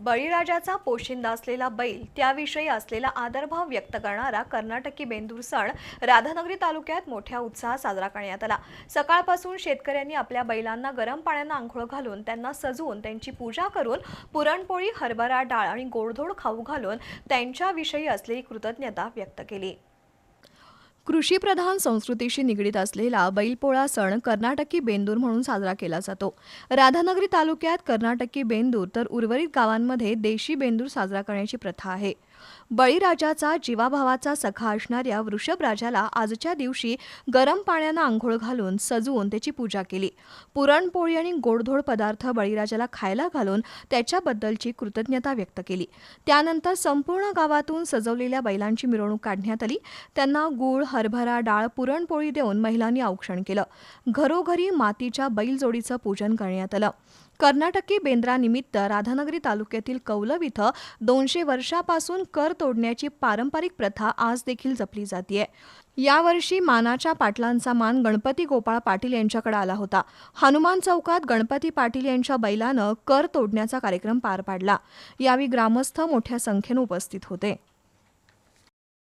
बळीराजाचा पोशिंदा असलेला बैल त्याविषयी असलेला आदरभाव व्यक्त करणारा कर्नाटकी बेंदूर सण राधानगरी तालुक्यात मोठ्या उत्साहात साजरा करण्यात आला. सकाळपासून शेतकऱ्यांनी आपल्या बैलांना गरम पाण्यानं आंघोळ घालून त्यांना सजवून त्यांची पूजा करून पुरणपोळी हरभरा डाळ आणि गोडधोड खाऊ घालून त्यांच्याविषयी असलेली कृतज्ञता व्यक्त केली. कृषीप्रधान संस्कृतीशी निगडीत असलेला बैलपोळा सण कर्नाटकी बेंदूर म्हणून साजरा केला जातो. राधानगरी तालुक्यात कर्नाटकी बेंदूर तर उर्वरित गावांमध्ये देशी बेंदूर साजरा करण्याची प्रथा आहे. बळीराजाचा जीवाभावाचा सखा असणाऱ्या वृषभराजाला आजच्या दिवशी गरम पाण्यानं आंघोळ घालून सजवून त्याची पूजा केली. पुरणपोळी आणि गोडधोड पदार्थ बळीराजाला खायला घालून त्याच्याबद्दलची कृतज्ञता व्यक्त केली. त्यानंतर संपूर्ण गावातून सजवलेल्या बैलांची मिरवणूक काढण्यात आली. त्यांना गूळ हरभरा डाळ पुरणपोळी देऊन महिलांनी औक्षण केलं. घरोघरी मातीच्या बैलजोडीचं पूजन करण्यात आलं. कर्नाटकी बेंद्रानिमित्त राधानगरी तालुक्यातील कौलव इथं दोनशे वर्षापासून कर तोडण्याची पारंपरिक प्रथा आज देखील जपली जाते यावर्षी मानाच्या पाटलांचा मान गणपती गोपाळ पाटील यांच्याकडे आला होता. हनुमान चौकात गणपती पाटील यांच्या बैलानं कर तोडण्याचा कार्यक्रम पार पाडला. यावेळी ग्रामस्थ मोठ्या संख्येनं उपस्थित होते.